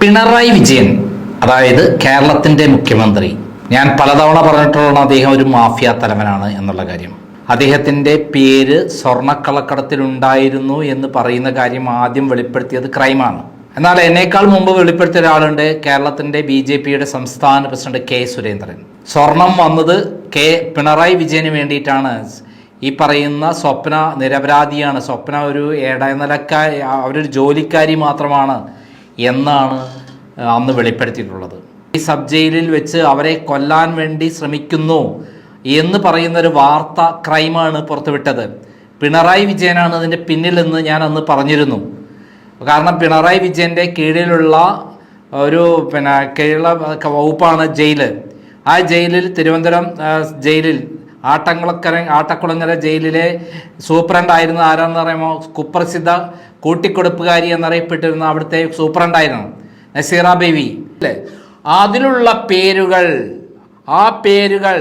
പിണറായി വിജയൻ അതായത് കേരളത്തിന്റെ മുഖ്യമന്ത്രി. ഞാൻ പലതവണ പറഞ്ഞിട്ടുള്ള അദ്ദേഹം ഒരു മാഫിയ തലവനാണ് എന്നുള്ള കാര്യം. അദ്ദേഹത്തിന്റെ പേര് സ്വർണക്കള്ളക്കടത്തിലുണ്ടായിരുന്നു എന്ന് പറയുന്ന കാര്യം ആദ്യം വെളിപ്പെടുത്തിയത് ക്രൈമാണ്. എന്നാൽ എന്നേക്കാൾ മുമ്പ് വെളിപ്പെടുത്തിയ ഒരാളുണ്ട് കേരളത്തിന്റെ ബി ജെ പിയുടെ സംസ്ഥാന പ്രസിഡന്റ് കെ സുരേന്ദ്രൻ. സ്വർണം വന്നത് കെ പിണറായി വിജയന് വേണ്ടിയിട്ടാണ്. ഈ പറയുന്ന സ്വപ്ന നിരപരാധിയാണ്. സ്വപ്ന ഒരു ഇടനിലക്കാരി അവരൊരു ജോലിക്കാരി മാത്രമാണ്. എന്നാണ് അന്ന് വെളിപ്പെടുത്തിയിട്ടുള്ളത്. ഈ സബ് ജയിലിൽ വെച്ച് അവരെ കൊല്ലാൻ വേണ്ടി ശ്രമിക്കുന്നു എന്ന് പറയുന്നൊരു വാർത്ത ക്രൈമാണ് പുറത്തുവിട്ടത്. പിണറായി വിജയനാണ് അതിന്റെ പിന്നിലെന്ന് ഞാൻ അന്ന് പറഞ്ഞിരുന്നു. കാരണം പിണറായി വിജയന്റെ കീഴിലുള്ള ഒരു പിന്നെ കീഴിലുള്ള വകുപ്പാണ് ജയിൽ. ആ ജയിലിൽ തിരുവനന്തപുരം ജയിലിൽ ആട്ടംകുളക്കര ആട്ടക്കുളങ്ങര ജയിലിലെ സൂപ്രണ്ടായിരുന്ന ആരാണെന്ന് പറയുമ്പോൾ കുപ്രസിദ്ധ കൂട്ടിക്കൊടുപ്പുകാരി എന്നറിയപ്പെട്ടിരുന്ന അവിടുത്തെ സൂപ്രണ്ടായിരുന്നു നസീറ ബേബി അല്ലേ? അതിലുള്ള പേരുകൾ ആ പേരുകൾ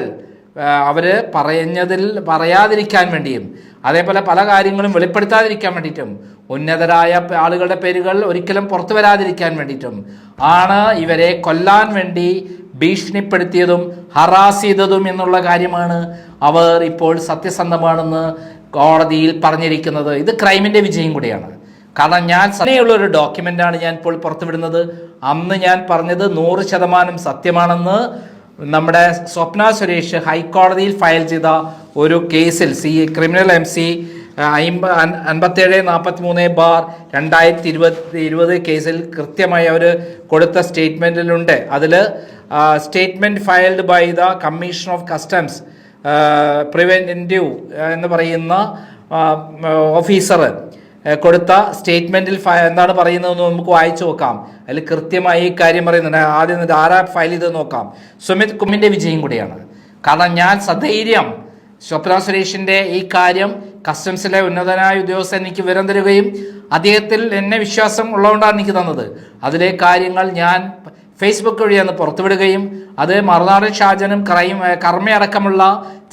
അവർ പറയുന്നതിൽ പറയാതിരിക്കാൻ വേണ്ടിയും അതേപോലെ പല കാര്യങ്ങളും വെളിപ്പെടുത്താതിരിക്കാൻ വേണ്ടിയിട്ടും ഉന്നതരായ ആളുകളുടെ പേരുകൾ ഒരിക്കലും പുറത്തു വരാതിരിക്കാൻ വേണ്ടിയിട്ടും ആണ് ഇവരെ കൊല്ലാൻ വേണ്ടി ഭീഷണിപ്പെടുത്തിയതും ഹറാസ് ചെയ്തതും എന്നുള്ള കാര്യമാണ് അവർ ഇപ്പോൾ സത്യസന്ധമാണെന്ന് കോടതിയിൽ പറഞ്ഞിരിക്കുന്നത്. ഇത് ക്രൈമിന്റെ വിജയം കൂടിയാണ്. കാരണം ഞാൻ സത്യമുള്ള ഒരു ഡോക്യുമെന്റാണ് ഞാൻ ഇപ്പോൾ പുറത്തുവിടുന്നത്. അന്ന് ഞാൻ പറഞ്ഞത് നൂറ് ശതമാനം സത്യമാണെന്ന് നമ്മുടെ സ്വപ്ന സുരേഷ് ഹൈക്കോടതിയിൽ ഫയൽ ചെയ്ത ഒരു കേസിൽ സി ക്രിമിനൽ എം സി അമ്പ അൻപത്തേഴ് നാൽപ്പത്തി മൂന്ന് ബാർ രണ്ടായിരത്തി ഇരുപത്തി ഇരുപത് കേസിൽ കൃത്യമായി അവർ കൊടുത്ത സ്റ്റേറ്റ്മെന്റിലുണ്ട് അതിൽ statement filed by the commission of customs preventive എന്ന് പറയുന്ന ഓഫീസർ കൊടുത്ത സ്റ്റേറ്റ്മെന്റിൽ എന്താണ് പറയുന്നതെന്ന് നമുക്ക് വായിച്ചു നോക്കാം. അതിൽ കൃത്യമായി ഈ കാര്യം പറയുന്നുണ്ട്. ആദ്യം ആരാ ഫയൽ ചെയ്ത് നോക്കാം. സുമിത് കുമ്മിന്റെ വിജയം കൂടിയാണ്. കാരണം ഞാൻ സധൈര്യം സ്വപ്ന സുരേഷിന്റെ ഈ കാര്യം കസ്റ്റംസിലെ ഉന്നതനായ ഉദ്യോഗസ്ഥൻ എനിക്ക് വിവരം തരികയും അദ്ദേഹത്തിൽ എന്നെ വിശ്വാസം ഉള്ളതുകൊണ്ടാണ് എനിക്ക് തന്നത്. അതിലെ കാര്യങ്ങൾ ഞാൻ ഫേസ്ബുക്ക് വഴി അന്ന് പുറത്തുവിടുകയും അത് മറുനാടൻ ഷാജനും ക്രൈം കർമ്മയടക്കമുള്ള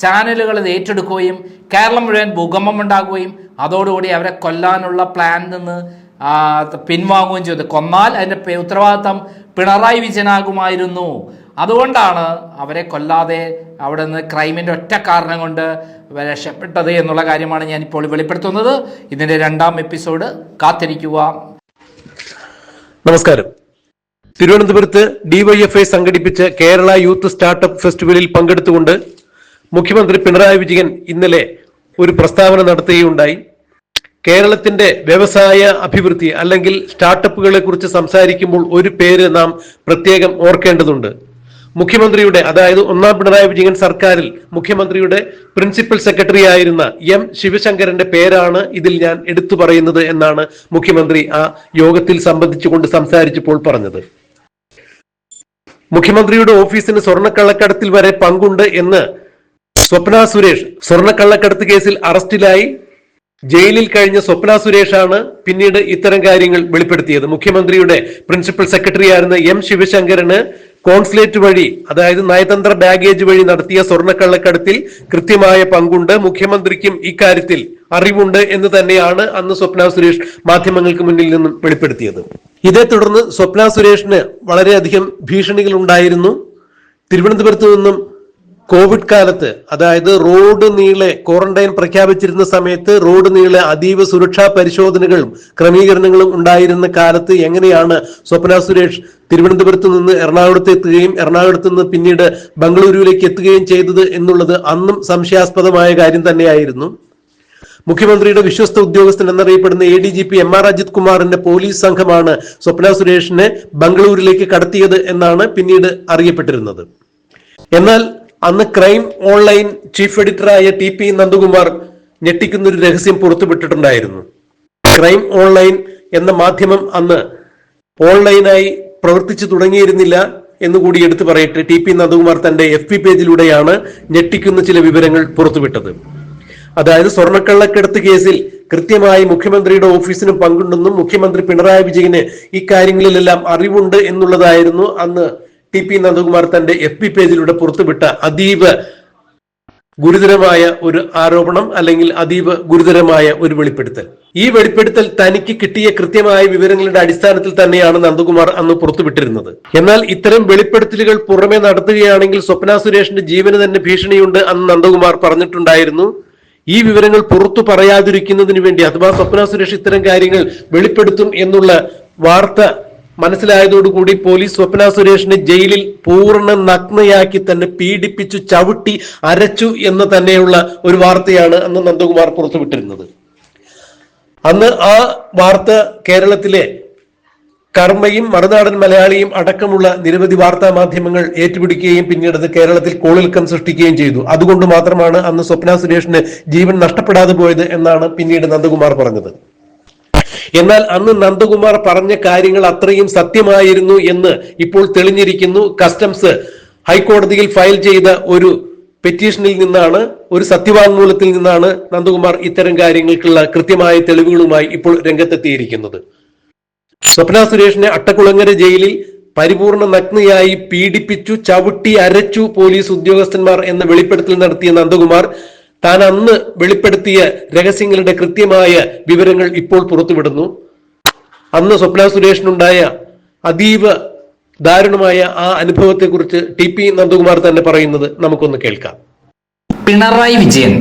ചാനലുകൾ ഇത് ഏറ്റെടുക്കുകയും കേരളം മുഴുവൻ ഭൂകമ്പം ഉണ്ടാകുകയും അതോടുകൂടി അവരെ കൊല്ലാനുള്ള പ്ലാൻ നിന്ന് പിൻവാങ്ങുകയും ചെയ്തു. കൊന്നാൽ അതിന്റെ ഉത്തരവാദിത്തം പിണറായി വിജയനാകുമായിരുന്നു. അതുകൊണ്ടാണ് അവരെ കൊല്ലാതെ അവിടെ നിന്ന് ക്രൈമിന്റെ ഒറ്റ കാരണം കൊണ്ട് രക്ഷപ്പെട്ടത് എന്നുള്ള കാര്യമാണ് ഞാൻ ഇപ്പോൾ വെളിപ്പെടുത്തുന്നത്. ഇതിന്റെ രണ്ടാം എപ്പിസോഡ് കാത്തിരിക്കുക. നമസ്കാരം. തിരുവനന്തപുരത്ത് ഡിവൈഎഫ്ഐ സംഘടിപ്പിച്ച കേരള യൂത്ത് സ്റ്റാർട്ടപ്പ് ഫെസ്റ്റിവലിൽ പങ്കെടുത്തുകൊണ്ട് മുഖ്യമന്ത്രി പിണറായി വിജയൻ ഇന്നലെ ഒരു പ്രസ്താവന നടത്തുകയുണ്ടായി. കേരളത്തിന്റെ വ്യവസായ അഭിവൃദ്ധി അല്ലെങ്കിൽ സ്റ്റാർട്ടപ്പുകളെ കുറിച്ച് സംസാരിക്കുമ്പോൾ ഒരു പേര് നാം പ്രത്യേകം ഓർക്കേണ്ടതുണ്ട്. മുഖ്യമന്ത്രിയുടെ അതായത് ഒന്നാം പിണറായി വിജയൻ സർക്കാരിൽ മുഖ്യമന്ത്രിയുടെ പ്രിൻസിപ്പൽ സെക്രട്ടറി ആയിരുന്ന എം ശിവശങ്കരന്റെ പേരാണ് ഇതിൽ ഞാൻ എടുത്തു പറയുന്നത് എന്നാണ് മുഖ്യമന്ത്രി ആ യോഗത്തിൽ സംബന്ധിച്ചുകൊണ്ട് സംസാരിച്ചപ്പോൾ പറഞ്ഞത്. മുഖ്യമന്ത്രിയുടെ ഓഫീസിന് സ്വർണക്കള്ളക്കടത്തിൽ വരെ പങ്കുണ്ട് എന്ന് സ്വപ്ന സുരേഷ് സ്വർണക്കള്ളക്കടത്ത് കേസിൽ അറസ്റ്റിലായി. ജയിലിൽ കഴിഞ്ഞ സ്വപ്ന സുരേഷാണ് പിന്നീട് ഇത്തരം കാര്യങ്ങൾ വെളിപ്പെടുത്തിയത്. മുഖ്യമന്ത്രിയുടെ പ്രിൻസിപ്പൽ സെക്രട്ടറി ആയിരുന്ന എം ശിവശങ്കരന് കോൺസുലേറ്റ് വഴി അതായത് നയതന്ത്ര ബാഗേജ് വഴി നടത്തിയ സ്വർണക്കള്ളക്കടത്തിൽ കൃത്യമായ പങ്കുണ്ട്. മുഖ്യമന്ത്രിക്കും ഇക്കാര്യത്തിൽ അറിവുണ്ട് എന്ന് തന്നെയാണ് അന്ന് സ്വപ്ന സുരേഷ് മാധ്യമങ്ങൾക്ക് മുന്നിൽ നിന്നും വെളിപ്പെടുത്തിയത്. ഇതേ തുടർന്ന് സ്വപ്ന സുരേഷിന് വളരെയധികം ഭീഷണികൾ ഉണ്ടായിരുന്നു തിരുവനന്തപുരത്ത് നിന്നും കോവിഡ് കാലത്ത് അതായത് റോഡ് നീളെ ക്വാറന്റൈൻ പ്രഖ്യാപിച്ചിരുന്ന സമയത്ത് റോഡ് നീളെ അതീവ സുരക്ഷാ പരിശോധനകളും ക്രമീകരണങ്ങളും ഉണ്ടായിരുന്ന കാലത്ത് എങ്ങനെയാണ് സ്വപ്ന സുരേഷ് തിരുവനന്തപുരത്ത് നിന്ന് എറണാകുളത്ത് എത്തുകയും എറണാകുളത്ത് നിന്ന് പിന്നീട് ബംഗളൂരുവിലേക്ക് എത്തുകയും ചെയ്തത് എന്നുള്ളത് അന്നും സംശയാസ്പദമായ കാര്യം തന്നെയായിരുന്നു. മുഖ്യമന്ത്രിയുടെ വിശ്വസ്ത ഉദ്യോഗസ്ഥൻ എന്നറിയപ്പെടുന്ന A D G P M R Ajith കുമാറിന്റെ പോലീസ് സംഘമാണ് സ്വപ്ന സുരേഷിനെ ബംഗളൂരിലേക്ക് കടത്തിയത് എന്നാണ് പിന്നീട് അറിയപ്പെട്ടിരുന്നത്. എന്നാൽ അന്ന് ക്രൈം ഓൺലൈൻ ചീഫ് എഡിറ്ററായ ടി പി നന്ദകുമാർ ഞെട്ടിക്കുന്ന ഒരു രഹസ്യം പുറത്തുവിട്ടിട്ടുണ്ടായിരുന്നു. ക്രൈം ഓൺലൈൻ എന്ന മാധ്യമം അന്ന് ഓൺലൈനായി പ്രവർത്തിച്ചു തുടങ്ങിയിരുന്നില്ല എന്നുകൂടി എടുത്തു പറയട്ടെ ടി പി നന്ദകുമാർ തന്റെ എഫ് പി പേജിലൂടെയാണ് ഞെട്ടിക്കുന്ന ചില വിവരങ്ങൾ പുറത്തുവിട്ടത്. അതായത് സ്വർണക്കള്ളക്കെടുത്ത് കേസിൽ കൃത്യമായി മുഖ്യമന്ത്രിയുടെ ഓഫീസിന് പങ്കുണ്ടെന്നും മുഖ്യമന്ത്രി പിണറായി വിജയന് ഇക്കാര്യങ്ങളിലെല്ലാം അറിവുണ്ട് എന്നുള്ളതായിരുന്നു അന്ന് ടി പി നന്ദകുമാർ തന്റെ എഫ് പി പേജിലൂടെ പുറത്തുവിട്ട അതീവ ഗുരുതരമായ ഒരു ആരോപണം അല്ലെങ്കിൽ അതീവ ഗുരുതരമായ ഒരു വെളിപ്പെടുത്തൽ. ഈ വെളിപ്പെടുത്തൽ തനിക്ക് കിട്ടിയ കൃത്യമായ വിവരങ്ങളുടെ അടിസ്ഥാനത്തിൽ തന്നെയാണ് നന്ദകുമാർ അന്ന് പുറത്തുവിട്ടിരുന്നത്. എന്നാൽ ഇത്തരം വെളിപ്പെടുത്തലുകൾ പുറമെ നടത്തുകയാണെങ്കിൽ സ്വപ്ന സുരേഷിന്റെ ജീവന് തന്നെ ഭീഷണിയുണ്ട് അന്ന് നന്ദകുമാർ പറഞ്ഞിട്ടുണ്ടായിരുന്നു. ഈ വിവരങ്ങൾ പുറത്തു പറയാതിരിക്കുന്നതിന് വേണ്ടി അഥവാ സ്വപ്ന സുരേഷ് ഇത്തരം കാര്യങ്ങൾ വെളിപ്പെടുത്തും എന്നുള്ള വാർത്ത മനസ്സിലായതോടുകൂടി പോലീസ് സ്വപ്ന സുരേഷിനെ ജയിലിൽ പൂർണ നഗ്നയാക്കി തന്നെ പീഡിപ്പിച്ചു ചവിട്ടി അരച്ചു എന്ന് തന്നെയുള്ള ഒരു വാർത്തയാണ് അന്ന് നന്ദകുമാർ പുറത്തുവിട്ടിരുന്നത്. അന്ന് ആ വാർത്ത കേരളത്തിലെ കർമ്മയും മറുനാടൻ മലയാളിയും അടക്കമുള്ള നിരവധി വാർത്താ മാധ്യമങ്ങൾ ഏറ്റുപിടിക്കുകയും പിന്നീട് അത് കേരളത്തിൽ കോളിൽക്കം സൃഷ്ടിക്കുകയും ചെയ്തു. അതുകൊണ്ട് മാത്രമാണ് അന്ന് സ്വപ്ന സുരേഷിന് ജീവൻ നഷ്ടപ്പെടാതെ പോയത് എന്നാണ് പിന്നീട് നന്ദകുമാർ പറഞ്ഞത്. എന്നാൽ അന്ന് നന്ദകുമാർ പറഞ്ഞ കാര്യങ്ങൾ അത്രയും സത്യമായിരുന്നു എന്ന് ഇപ്പോൾ തെളിഞ്ഞിരിക്കുന്നു. കസ്റ്റംസ് ഹൈക്കോടതിയിൽ ഫയൽ ചെയ്ത ഒരു പെറ്റീഷനിൽ നിന്നാണ് ഒരു സത്യവാങ്മൂലത്തിൽ നിന്നാണ് നന്ദകുമാർ ഇത്തരം കാര്യങ്ങൾക്കുള്ള കൃത്യമായ തെളിവുകളുമായി ഇപ്പോൾ രംഗത്തെത്തിയിരിക്കുന്നത്. സ്വപ്ന സുരേഷിനെ അട്ടക്കുളങ്ങര ജയിലിൽ പരിപൂർണ നഗ്നയായി പീഡിപ്പിച്ചു ചവിട്ടി അരച്ചു പോലീസ് ഉദ്യോഗസ്ഥന്മാർ എന്ന വെളിപ്പെടുത്തൽ നടത്തിയ നന്ദകുമാർ താൻ അന്ന് വെളിപ്പെടുത്തിയ രഹസ്യങ്ങളുടെ കൃത്യമായ വിവരങ്ങൾ ഇപ്പോൾ പുറത്തുവിടുന്നു. അന്ന് സ്വപ്ന സുരേഷിനുണ്ടായ അതീവ ദാരുണമായ ആ അനുഭവത്തെക്കുറിച്ച് ടി പി നന്ദകുമാർ തന്നെ പറയുന്നത് നമുക്കൊന്ന് കേൾക്കാം. പിണറായി വിജയൻ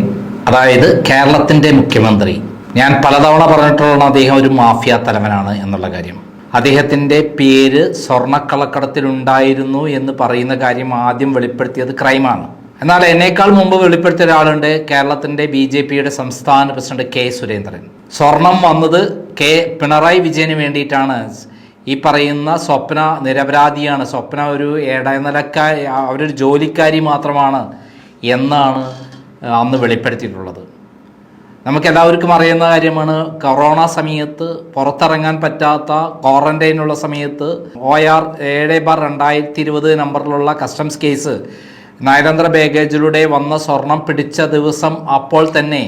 അതായത് കേരളത്തിന്റെ മുഖ്യമന്ത്രി ഞാൻ പലതവണ പറഞ്ഞിട്ടുള്ള അദ്ദേഹം ഒരു മാഫിയ തലവനാണ് എന്നുള്ള കാര്യം. അദ്ദേഹത്തിന്റെ പേര് സ്വർണക്കളക്കടത്തിലുണ്ടായിരുന്നു എന്ന് പറയുന്ന കാര്യം ആദ്യം വെളിപ്പെടുത്തിയത് ക്രൈമാണ്. എന്നാൽ എന്നേക്കാൾ മുമ്പ് വെളിപ്പെടുത്തിയ ഒരാളുണ്ട് കേരളത്തിന്റെ ബി ജെ പിയുടെ സംസ്ഥാന പ്രസിഡന്റ് കെ സുരേന്ദ്രൻ. സ്വർണം വന്നത് കെ പിണറായി വിജയന് വേണ്ടിയിട്ടാണ്. ഈ പറയുന്ന സ്വപ്ന നിരപരാധിയാണ്. സ്വപ്ന ഒരു ഇടനിലക്കാരി അവരൊരു ജോലിക്കാരി മാത്രമാണ് എന്നാണ് അന്ന് വെളിപ്പെടുത്തിയിട്ടുള്ളത്. നമുക്ക് എല്ലാവർക്കും അറിയുന്ന കാര്യമാണ് കൊറോണ സമയത്ത് പുറത്തിറങ്ങാൻ പറ്റാത്ത ക്വാറന്റൈനുള്ള സമയത്ത് ഒ ആർ ഏഴ് ബാർ രണ്ടായിരത്തി ഇരുപത് നമ്പറിലുള്ള കസ്റ്റംസ് കേസ് നയതന്ത്ര ബാഗേജിലൂടെ വന്ന സ്വർണം പിടിച്ച ദിവസം അപ്പോൾ തന്നെ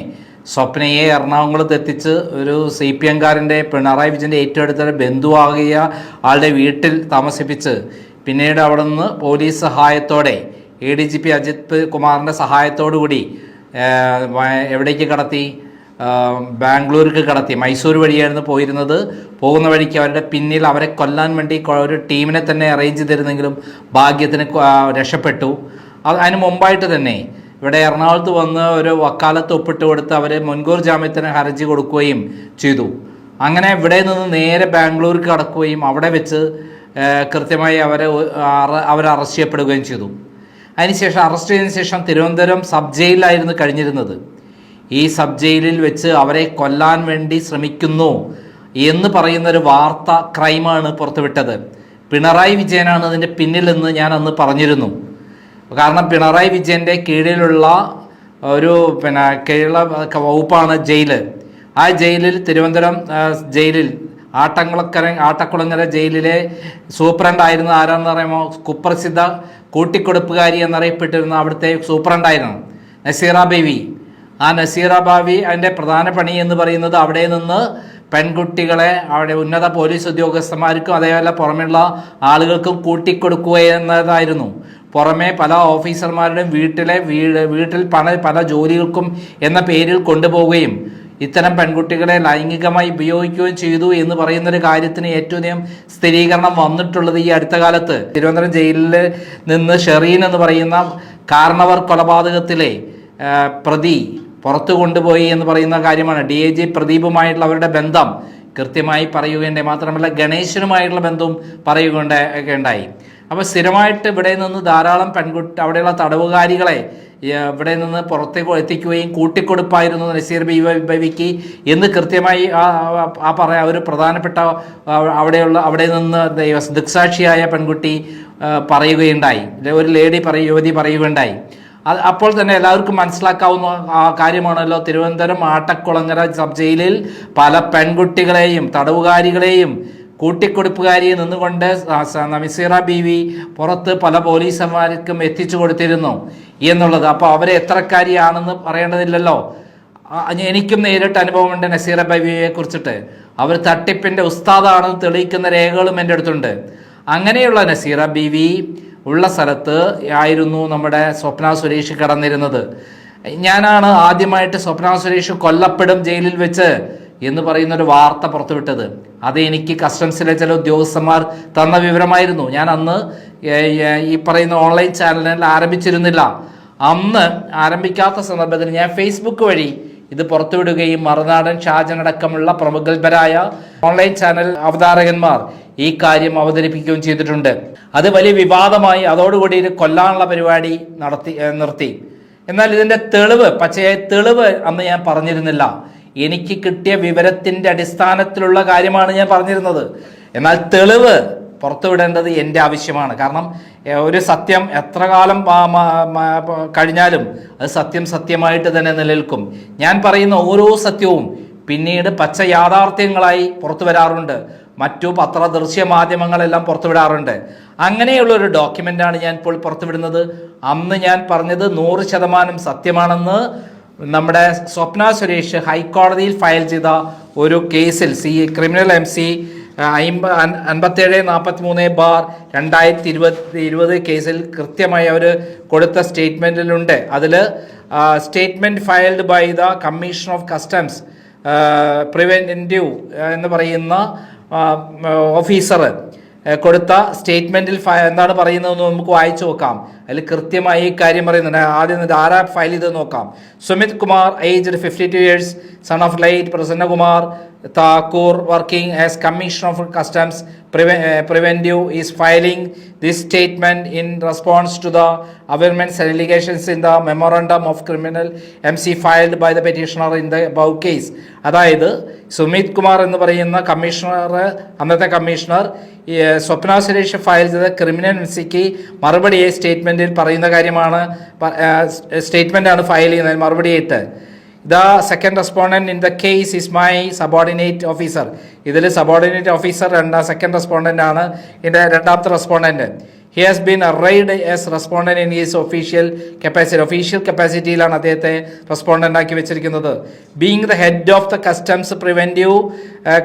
സ്വപ്നയെ എറണാകുളത്ത് എത്തിച്ച് ഒരു സി പി എംകാരന്റെ പിണറായി വിജയന്റെ ഏറ്റവും അടുത്തൊരു ബന്ധുവാകിയ ആളുടെ വീട്ടിൽ താമസിപ്പിച്ച് പിന്നീട് അവിടെ നിന്ന് പോലീസ് സഹായത്തോടെ A D G P Ajith കുമാറിന്റെ സഹായത്തോടു കൂടി എവിടേക്ക് കടത്തി? ബാംഗ്ലൂർക്ക് കടത്തി. മൈസൂർ വഴിയായിരുന്നു പോയിരുന്നത്. പോകുന്ന വഴിക്ക് അവരുടെ പിന്നിൽ അവരെ കൊല്ലാൻ വേണ്ടി ഒരു ടീമിനെ തന്നെ അറേഞ്ച് ചെയ്തിരുന്നെങ്കിലും ഭാഗ്യത്തിന് രക്ഷപ്പെട്ടു. അതിന് മുമ്പായിട്ട് തന്നെ. ഇവിടെ എറണാകുളത്ത് വന്ന് ഒരു വക്കാലത്ത് ഒപ്പിട്ട് കൊടുത്ത് അവർ മുൻകൂർ ജാമ്യത്തിന് ഹർജി കൊടുക്കുകയും ചെയ്തു. അങ്ങനെ ഇവിടെ നിന്ന് നേരെ ബാംഗ്ലൂർക്ക് കടക്കുകയും അവിടെ വെച്ച് കൃത്യമായി അവരെ അവർ അറസ്റ്റ് ചെയ്യപ്പെടുകയും ചെയ്തു. അതിനുശേഷം അറസ്റ്റ് ചെയ്തതിനു ശേഷം തിരുവനന്തപുരം സബ് ജയിലിലായിരുന്നു കഴിഞ്ഞിരുന്നത്. ഈ സബ് ജയിലിൽ വെച്ച് അവരെ കൊല്ലാൻ വേണ്ടി ശ്രമിക്കുന്നു എന്ന് പറയുന്ന ഒരു വാർത്ത ക്രൈമാണ് പുറത്തുവിട്ടത്. പിണറായി വിജയനാണ് അതിന്റെ പിന്നിലെന്ന് ഞാൻ അന്ന് പറഞ്ഞിരുന്നു. കാരണം പിണറായി വിജയന്റെ കീഴിലുള്ള ഒരു പിന്നെ കീഴിലുള്ള വകുപ്പാണ് ജയിൽ. ആ ജയിലിൽ തിരുവനന്തപുരം ജയിലിൽ ആട്ടംകുളക്കര ആട്ടക്കുളങ്ങര ജയിലിലെ സൂപ്രണ്ടായിരുന്ന ആരാന്ന് പറയുമ്പോൾ കുപ്രസിദ്ധ കൂട്ടിക്കൊടുപ്പുകാരി എന്നറിയപ്പെട്ടിരുന്ന അവിടുത്തെ സൂപ്രണ്ടായിരുന്നു നസീറ ബേവി. ആ നസീറ ബാവി അതിന്റെ പ്രധാന പണി എന്ന് പറയുന്നത് അവിടെ നിന്ന് പെൺകുട്ടികളെ അവിടെ ഉന്നത പോലീസ് ഉദ്യോഗസ്ഥന്മാർക്കും അതേപോലെ പുറമെയുള്ള ആളുകൾക്കും കൂട്ടിക്കൊടുക്കുക എന്നതായിരുന്നു പുറമെ പല ഓഫീസർമാരുടെയും വീട്ടിലെ വീട് വീട്ടിൽ പല പല ജോലികൾക്കും എന്ന പേരിൽ കൊണ്ടുപോവുകയും ഇത്തരം പെൺകുട്ടികളെ ലൈംഗികമായി ഉപയോഗിക്കുകയും ചെയ്തു എന്ന് പറയുന്ന ഒരു കാര്യത്തിന് ഏറ്റവും അധികം സ്ഥിരീകരണം വന്നിട്ടുള്ളത് ഈ അടുത്ത കാലത്ത്. തിരുവനന്തപുരം ജയിലിൽ നിന്ന് ഷെറീൻ എന്ന് പറയുന്ന കാരണവർ കൊലപാതകത്തിലെ പ്രതി പുറത്തു കൊണ്ടുപോയി എന്ന് പറയുന്ന കാര്യമാണ്. ഡി എ ജി പ്രദീപുമായിട്ടുള്ള അവരുടെ ബന്ധം കൃത്യമായി പറയുകയുണ്ടായി. മാത്രമല്ല ഗണേശനുമായിട്ടുള്ള ബന്ധവും പറയുകയുണ്ടായി അപ്പോൾ സ്ഥിരമായിട്ട് ഇവിടെ നിന്ന് ധാരാളം പെൺകുട്ടി അവിടെയുള്ള തടവുകാരികളെ ഇവിടെ നിന്ന് പുറത്തേക്ക് എത്തിക്കുകയും കൂട്ടിക്കൊടുപ്പായിരുന്നു നസീർ ബി ബവിക്ക് എന്ന് കൃത്യമായി ആ പറയ ഒരു പ്രധാനപ്പെട്ട അവിടെയുള്ള അവിടെ നിന്ന് ദൃക്സാക്ഷിയായ പെൺകുട്ടി പറയുകയുണ്ടായി. ഒരു ലേഡി പറയ യുവതി പറയുകയുണ്ടായി. അത് അപ്പോൾ തന്നെ എല്ലാവർക്കും മനസ്സിലാക്കാവുന്ന കാര്യമാണല്ലോ. തിരുവനന്തപുരം ആട്ടക്കുളങ്ങര സബ് ജയിലിൽ പല പെൺകുട്ടികളെയും തടവുകാരികളെയും കൂട്ടിക്കൊടുപ്പുകാരിയെ നിന്നുകൊണ്ട് നമിസീറ ബി വി പുറത്ത് പല പോലീസുമാർക്കും എത്തിച്ചു കൊടുത്തിരുന്നു എന്നുള്ളത്. അപ്പോൾ അവരെ എത്രക്കാരിയാണെന്ന് പറയേണ്ടതില്ലല്ലോ. എനിക്കും നേരിട്ട് അനുഭവമുണ്ട് നസീറ ബീവിയെ കുറിച്ചിട്ട്. അവർ തട്ടിപ്പിന്റെ ഉസ്താദാണെന്ന് തെളിയിക്കുന്ന രേഖകളും എന്റെ അടുത്തുണ്ട്. അങ്ങനെയുള്ള നസീറ ബീവി ഉള്ള സ്ഥലത്ത് ആയിരുന്നു നമ്മുടെ സ്വപ്ന സുരേഷ് കടന്നിരുന്നത്. ഞാനാണ് ആദ്യമായിട്ട് സ്വപ്ന സുരേഷ് കൊല്ലപ്പെടും ജയിലിൽ വെച്ച് എന്ന് പറയുന്ന ഒരു വാർത്ത പുറത്തുവിട്ടത്. അത് എനിക്ക് കസ്റ്റംസിലെ ചില ഉദ്യോഗസ്ഥന്മാർ തന്ന വിവരമായിരുന്നു. ഞാൻ അന്ന് ഈ പറയുന്ന ഓൺലൈൻ ചാനലിൽ ആരംഭിച്ചിരുന്നില്ല. അന്ന് ആരംഭിക്കാത്ത സന്ദർഭത്തിൽ ഞാൻ ഫേസ്ബുക്ക് വഴി ഇത് പുറത്തുവിടുകയും മറുനാടൻ ഷാജൻ അടക്കമുള്ള പ്രമുഖരായ ഓൺലൈൻ ചാനൽ അവതാരകന്മാർ ഈ കാര്യം അവതരിപ്പിക്കുകയും ചെയ്തിട്ടുണ്ട്. അത് വലിയ വിവാദമായി അതോടുകൂടി ഇത് കൊല്ലാനുള്ള പരിപാടി നടത്തി നിർത്തി. എന്നാൽ ഇതിന്റെ തെളിവ് പച്ചയായ തെളിവ് അന്ന് ഞാൻ പറഞ്ഞിരുന്നില്ല. എനിക്ക് കിട്ടിയ വിവരത്തിന്റെ അടിസ്ഥാനത്തിലുള്ള കാര്യമാണ് ഞാൻ പറഞ്ഞിരുന്നത്. എന്നാൽ തെളിവ് പുറത്തുവിടേണ്ടത് എന്റെ ആവശ്യമാണ്. കാരണം ഒരു സത്യം എത്ര കാലം കഴിഞ്ഞാലും അത് സത്യം സത്യമായിട്ട് തന്നെ നിലനിൽക്കും. ഞാൻ പറയുന്ന ഓരോ സത്യവും പിന്നീട് പച്ച യാഥാർത്ഥ്യങ്ങളായി പുറത്തു വരാറുണ്ട് മറ്റു പത്ര ദൃശ്യ മാധ്യമങ്ങളെല്ലാം പുറത്തുവിടാറുണ്ട്. അങ്ങനെയുള്ള ഒരു ഡോക്യുമെന്റാണ് ഞാൻ ഇപ്പോൾ പുറത്തുവിടുന്നത്. അന്ന് ഞാൻ പറഞ്ഞത് നൂറ് ശതമാനം സത്യമാണെന്ന് നമ്മുടെ സ്വപ്ന സുരേഷ് ഹൈക്കോടതിയിൽ ഫയൽ ചെയ്ത ഒരു കേസിൽ സി ക്രിമിനൽ എം സി അമ്പ അൻപത്തേഴ് നാൽപ്പത്തി മൂന്ന് ബാർ രണ്ടായിരത്തി ഇരുപത്തി ഇരുപത് കേസിൽ കൃത്യമായി അവർ കൊടുത്ത സ്റ്റേറ്റ്മെന്റിലുണ്ട് അതിൽ statement filed by the commission of customs preventive എന്ന് പറയുന്ന ഓഫീസർ കൊടുത്ത സ്റ്റേറ്റ്മെന്റിൽ എന്താണ് പറയുന്നതെന്ന് നമുക്ക് വായിച്ചു നോക്കാം. അതിൽ കൃത്യമായി ഈ കാര്യം പറയുന്നുണ്ട്. ആദ്യം ആരാ ഫയൽ ചെയ്ത് നോക്കാം. Sumit Kumar age fifty two years son of late Prasannakumar Thakur working as commissioner of customs preventive is filing this statement in response to the averments and allegations in the memorandum of criminal M C filed by the petitioner in the above case അതായത് സുമിത് കുമാർ എന്ന് പറയുന്ന commissioner അന്നത്തെ commissioner ഈ, Swapna Suresh file ചെയ്ത criminal M സിക്ക് മറുപടിയെ സ്റ്റേറ്റ്മെന്റിൽ പറയുന്ന കാര്യമാണ് സ്റ്റേറ്റ്മെന്റാണ് ആണ് ഫയൽ ചെയ്യുന്നത് മറുപടിയായിട്ട് the second respondent in the case is my subordinate officer ഇതിൽ സബോർഡിനേറ്റ് ഓഫീസർ രണ്ടാം സെക്കൻഡ് റെസ്പോണ്ടന്റ് ആണ്. ഇതിന്റെ രണ്ടാമത്തെ respondent he has been arrayed as respondent in his official capacity official കപ്പാസിറ്റിയിലാണ് അദ്ദേഹത്തെ റെസ്പോണ്ടന്റ് ആക്കി വെച്ചിരിക്കുന്നത്. Being the head of the customs preventive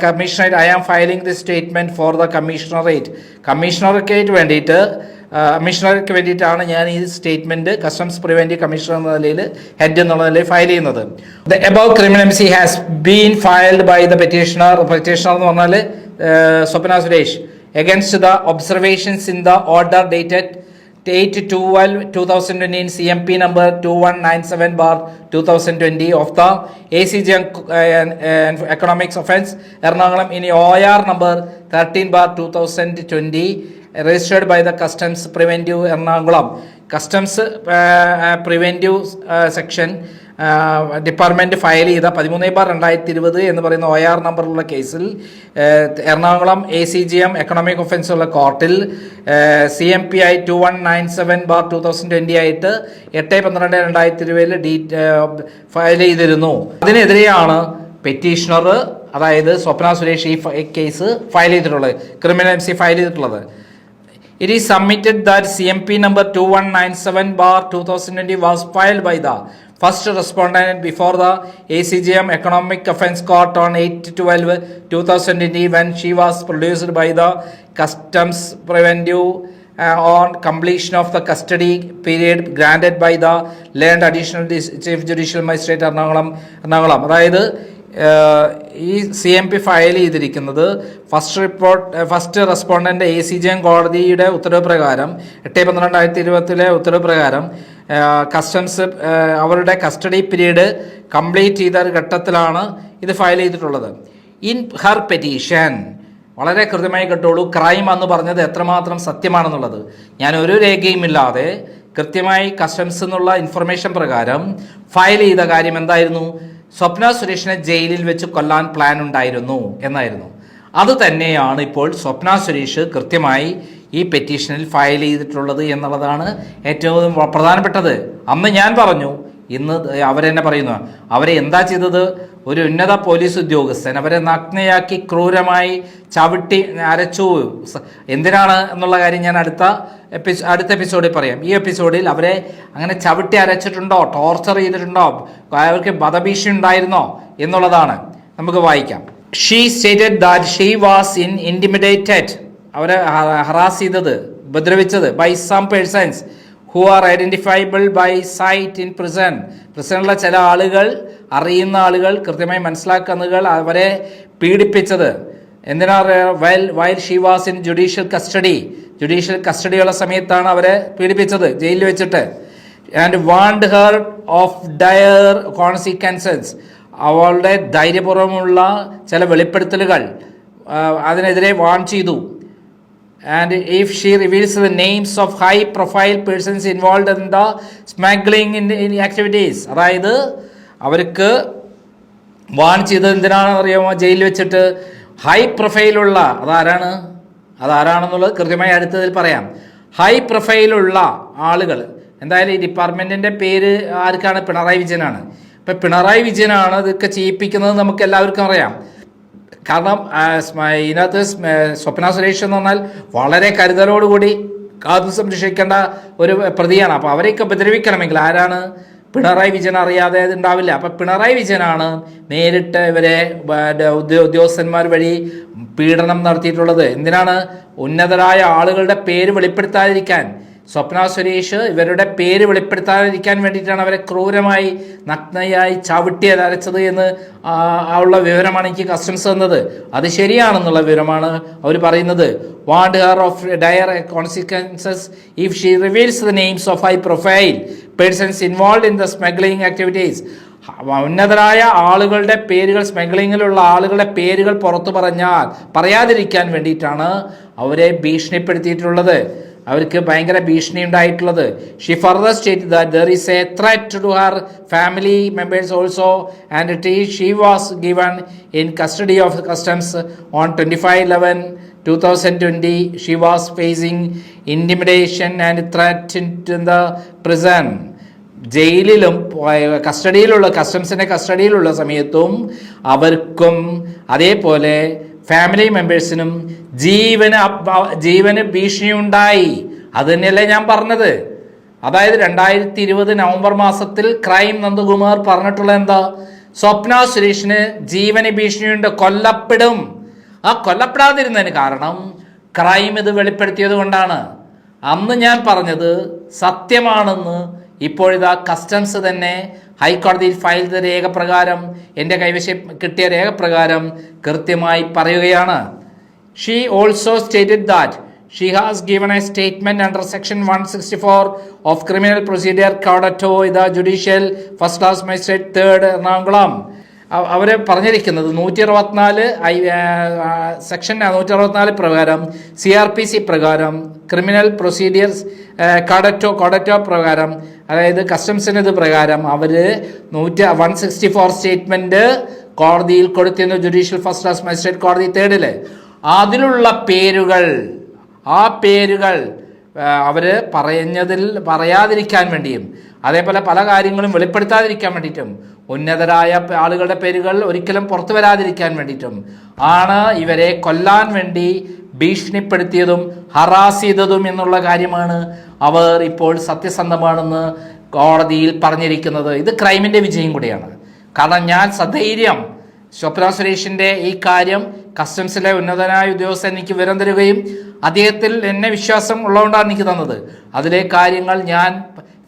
commissionerate I am filing the statement for the commissionerate കമ്മീഷണർക്കേറ്റ് വേണ്ടിയിട്ട് കമ്മീഷണർക്ക് വേണ്ടിയിട്ടാണ് ഞാൻ ഈ സ്റ്റേറ്റ്മെന്റ് കസ്റ്റംസ് പ്രിവെന്റീവ് കമ്മീഷണർ എന്ന നിലയിൽ ഹെഡ് എന്നുള്ള നിലയിൽ ഫയൽ ചെയ്യുന്നത്. The above criminal MC has been filed by the petitioner petitioner എന്ന് പറഞ്ഞാൽ Swapna Suresh. Against the observations in the order dated eight twelve two thousand twenty C M P number two one nine seven bar two thousand twenty of the A C G economics offence Ernakulam ഇനി O R number thirteen bar two thousand twenty the by the customs preventive Ernakulam customs preventive section department file ചെയ്ത പതിമൂന്ന് bar രണ്ടായിരത്തി ഇരുപത് എന്ന് പറയുന്ന O R നമ്പറുള്ള കേസിൽ Ernakulam A C G M economic ഒഫൻസുള്ള കോർട്ടിൽ C M P I two one nine seven bar two thousand twenty ആയിട്ട് എട്ട് പന്ത്രണ്ട് രണ്ടായിരത്തി ഇരുപതിൽ ഡീ ഫയൽ ചെയ്തിരുന്നു. അതിനെതിരെയാണ് പെറ്റീഷണർ അതായത് സ്വപ്ന സുരേഷ് ഈ കേസ് ഫയൽ ചെയ്തിട്ടുള്ളത്. ക്രിമിനൽ എം സി ഫയൽ ചെയ്തിട്ടുള്ളത്. It is submitted that CMP number 2197 bar 2020 was filed by the first respondent before the ACGM Economic Offence Court on 8 12 2020 when she was produced by the Customs Preventive uh, on completion of the custody period granted by the learned additional chief judicial magistrate Ernakulam Ernakulam അതായത് ഈ C M P file ചെയ്തിരിക്കുന്നത് first report first respondent A C G M കോടതിയുടെ ഉത്തരവ് പ്രകാരം എട്ട് പന്ത്രണ്ടായിരത്തി ഇരുപത്തിലെ ഉത്തരവ് പ്രകാരം കസ്റ്റംസ് അവരുടെ കസ്റ്റഡി പീരീഡ് കംപ്ലീറ്റ് ചെയ്ത ഒരു ഘട്ടത്തിലാണ് ഇത് ഫയൽ ചെയ്തിട്ടുള്ളത്. ഇൻ ഹർ പെറ്റീഷൻ വളരെ കൃത്യമായി കേട്ടോളൂ ക്രൈം എന്ന് പറഞ്ഞത് എത്രമാത്രം സത്യമാണെന്നുള്ളത്. ഞാൻ ഒരു രേഖയും ഇല്ലാതെ കൃത്യമായി കസ്റ്റംസ് എന്നുള്ള ഇൻഫർമേഷൻ പ്രകാരം ഫയൽ ചെയ്ത കാര്യം എന്തായിരുന്നു? സ്വപ്ന സുരേഷിനെ ജയിലിൽ വെച്ച് കൊല്ലാൻ പ്ലാൻ ഉണ്ടായിരുന്നു എന്നായിരുന്നു. അത് തന്നെയാണ് ഇപ്പോൾ സ്വപ്ന സുരേഷ് കൃത്യമായി ഈ പെറ്റീഷനിൽ ഫയൽ ചെയ്തിട്ടുള്ളത് എന്നുള്ളതാണ് ഏറ്റവും പ്രധാനപ്പെട്ടത്. അന്ന് ഞാൻ പറഞ്ഞു ഇന്ന് അവരെന്നെ പറയുന്നു. അവരെ എന്താ ചെയ്തത്? ഒരു ഉന്നത പോലീസ് ഉദ്യോഗസ്ഥൻ. അവരെ നഗ്നയാക്കി ക്രൂരമായി ചവിട്ടി അരച്ചു. എന്തിനാണ് എന്നുള്ള കാര്യം ഞാൻ അടുത്ത എപ്പിസോ അടുത്ത എപ്പിസോഡിൽ പറയാം. ഈ എപ്പിസോഡിൽ അവരെ അങ്ങനെ ചവിട്ടി അരച്ചിട്ടുണ്ടോ? ടോർച്ചർ ചെയ്തിട്ടുണ്ടോ? അവർക്ക് വധഭീഷണി ഉണ്ടായിരുന്നോ? എന്നുള്ളതാണ്. നമുക്ക് വായിക്കാം. She stated that she was in intimidated അവരെ ഹറാസ് ചെയ്തത് ഉപദ്രവിച്ചത് by some persons who are identifiable by sight in prison പ്രിസണിലെ ചില ആളുകൾ അറിയുന്ന ആളുകൾ കൃത്യമായി മനസ്സിലാക്കുന്നകൾ അവരെ പീഡിപ്പിച്ചത്. എന്തിനാ വയൽ വയൽ she was in judicial custody judicial കസ്റ്റഡിയുള്ള സമയത്താണ് അവരെ പീഡിപ്പിച്ചത് ജയിലിൽ വെച്ചിട്ട്. And warned her of dire consequences അവളുടെ ധൈര്യപൂർവമുള്ള ചില വെളിപ്പെടുത്തലുകൾ അതിനെതിരെ വാൺ ചെയ്തു. And if she reveals the names of high profile persons involve in the smuggling in in activities അതായത് അവർക്ക് വാൺ ചെയ്തത് എന്തിനാണെന്ന് അറിയാമോ? ജയിലിൽ വെച്ചിട്ട് ഹൈ പ്രൊഫൈലുള്ള അതാരാണ്? അതാരാണെന്നുള്ളത് കൃത്യമായി അടുത്തതിൽ പറയാം. ഹൈ പ്രൊഫൈലുള്ള ആളുകൾ എന്തായാലും ഈ ഡിപ്പാർട്ട്മെന്റിന്റെ പേര് ആർക്കാണ്? പിണറായി വിജയനാണ്. ഇപ്പം പിണറായി വിജയനാണ് ഇതൊക്കെ ചെയ്യിപ്പിക്കുന്നത് നമുക്ക് എല്ലാവർക്കും അറിയാം. കാരണം ഇതിനകത്ത് സ്വപ്ന സുരേഷ് എന്ന് പറഞ്ഞാൽ വളരെ കരുതലോടുകൂടി കാത്തു സംരക്ഷിക്കേണ്ട ഒരു പ്രതിയാണ്. അപ്പോൾ അവരെയൊക്കെ ഉപദ്രവിക്കണമെങ്കിൽ ആരാണ്? പിണറായി വിജയൻ അറിയാതെ ഉണ്ടാവില്ല. അപ്പം പിണറായി വിജയനാണ് നേരിട്ട് ഇവരെ ഉദ്യോഗസ്ഥന്മാർ വഴി പീഡനം നടത്തിയിട്ടുള്ളത്. എന്തിനാണ്? ഉന്നതരായ ആളുകളുടെ പേര് വെളിപ്പെടുത്താതിരിക്കാൻ. സ്വപ്ന സുരേഷ് ഇവരുടെ പേര് വെളിപ്പെടുത്താതിരിക്കാൻ വേണ്ടിയിട്ടാണ് അവരെ ക്രൂരമായി നഗ്നയായി ചവിട്ടി അരച്ചത് എന്ന് ഉള്ള വിവരമാണ് എനിക്ക് കസ്റ്റംസ് തന്നത്. അത് ശരിയാണെന്നുള്ള വിവരമാണ് അവർ പറയുന്നത്. Warned her of dire consequences if she reveals the names of high profile persons involve in the smuggling activities ഉന്നതരായ ആളുകളുടെ പേരുകൾ സ്മഗ്ലിങ്ങിലുള്ള ആളുകളുടെ പേരുകൾ പുറത്തു പറഞ്ഞാൽ പറയാതിരിക്കാൻ വേണ്ടിയിട്ടാണ് അവരെ ഭീഷണിപ്പെടുത്തിയിട്ടുള്ളത്. അവർക്ക് ഭയങ്കര ഭീഷണി ഉണ്ടായിട്ടുള്ളത്. She further state that there is a threat to her family members also and T she was given in custody of customs on twenty five eleven two thousand twenty she was facing intimidation and threat in the prison ജയിലിലും കസ്റ്റഡിയിലുള്ള കസ്റ്റംസിന്റെ കസ്റ്റഡിയിലുള്ള സമയത്തും അവർക്കും അതേപോലെ family മെമ്പേഴ്സിനും ജീവന് ജീവന് ഭീഷണിയുണ്ടായി. അത് തന്നെയല്ലേ ഞാൻ പറഞ്ഞത്. അതായത് രണ്ടായിരത്തി ഇരുപത് നവംബർ മാസത്തിൽ ക്രൈം നന്ദകുമാർ പറഞ്ഞിട്ടുള്ള എന്താ? സ്വപ്ന സുരേഷിന് ജീവന് ഭീഷണിയുണ്ട്. കൊല്ലപ്പെടും. ആ കൊല്ലപ്പെടാതിരുന്നതിന് കാരണം ക്രൈം ഇത് വെളിപ്പെടുത്തിയത് കൊണ്ടാണ്. അന്ന് ഞാൻ പറഞ്ഞത് സത്യമാണെന്ന് ഇപ്പോഴിതാ കസ്റ്റംസ് തന്നെ ഹൈക്കോടതിയിൽ ഫയൽ ചെയ്ത രേഖപ്രകാരം എന്റെ കൈവശം കിട്ടിയ രേഖപ്രകാരം കൃത്യമായി പറയുകയാണ്. She also stated that she has given a statement under section one sixty four of criminal procedure കോഡറ്റോ ഇത് judicial first class magistrate third Ernakulam അവർ പറഞ്ഞിരിക്കുന്നത് നൂറ്റി അറുപത്തിനാല് ഐ സെക്ഷൻ നൂറ്റി അറുപത്തിനാല് പ്രകാരം സി ആർ പി സി പ്രകാരം ക്രിമിനൽ പ്രൊസീഡിയേഴ്സ് കടറ്റോ കൊടറ്റോ പ്രകാരം അതായത് കസ്റ്റംസിനത് പ്രകാരം അവർ നൂറ്റി വൺ സിക്സ്റ്റി ഫോർ സ്റ്റേറ്റ്മെന്റ് കോടതിയിൽ കൊടുത്തിരുന്നു ജുഡീഷ്യൽ ഫസ്റ്റ് ക്ലാസ് മജിസ്ട്രേറ്റ് കോടതി തേർഡിൽ അതിലുള്ള പേരുകൾ ആ പേരുകൾ അവർ പറഞ്ഞതിൽ പറയാതിരിക്കാൻ വേണ്ടിയും അതേപോലെ പല കാര്യങ്ങളും വെളിപ്പെടുത്താതിരിക്കാൻ വേണ്ടിയിട്ടും ഉന്നതരായ ആളുകളുടെ പേരുകൾ ഒരിക്കലും പുറത്തു വരാതിരിക്കാൻ വേണ്ടിയിട്ടും ആണ് ഇവരെ കൊല്ലാൻ വേണ്ടി ഭീഷണിപ്പെടുത്തിയതും ഹറാസ് ചെയ്തതും എന്നുള്ള കാര്യമാണ് അവർ ഇപ്പോൾ സത്യസന്ധമാണെന്ന് കോടതിയിൽ പറഞ്ഞിരിക്കുന്നത്. ഇത് ക്രൈമിന്റെ വിജയം കൂടിയാണ്. കാരണം ഞാൻ സധൈര്യം സ്വപ്ന സുരേഷിന്റെ ഈ കാര്യം കസ്റ്റംസിലെ ഉന്നതനായ ഉദ്യോഗസ്ഥൻ എനിക്ക് വിവരം തരികയും അദ്ദേഹത്തിൽ എന്നെ വിശ്വാസം ഉള്ളതുകൊണ്ടാണ് എനിക്ക് തന്നത്. അതിലെ കാര്യങ്ങൾ ഞാൻ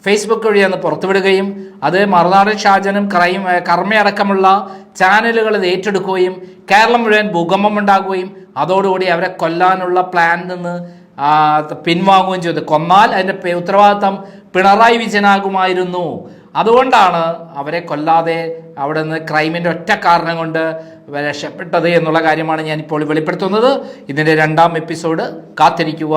ഫേസ്ബുക്ക് വഴി അന്ന് പുറത്തുവിടുകയും അത് മറുനാടൻ ഷാജനും ക്രൈം കർമ്മയടക്കമുള്ള ചാനലുകൾ ഏറ്റെടുക്കുകയും കേരളം മുഴുവൻ ഭൂകമ്പം ഉണ്ടാകുകയും അതോടുകൂടി അവരെ കൊല്ലാനുള്ള പ്ലാൻ നിന്ന് പിൻവാങ്ങുകയും ചെയ്തു. കൊന്നാൽ അതിന്റെ ഉത്തരവാദിത്തം പിണറായി വിജയനാകുമായിരുന്നു. അതുകൊണ്ടാണ് അവരെ കൊല്ലാതെ അവിടെ നിന്ന് ക്രൈമിന്റെ ഒറ്റ കാരണം കൊണ്ട് രക്ഷപ്പെട്ടത് എന്നുള്ള കാര്യമാണ് ഞാനിപ്പോൾ വെളിപ്പെടുത്തുന്നത്. ഇതിന്റെ രണ്ടാം എപ്പിസോഡ് കാത്തിരിക്കുക.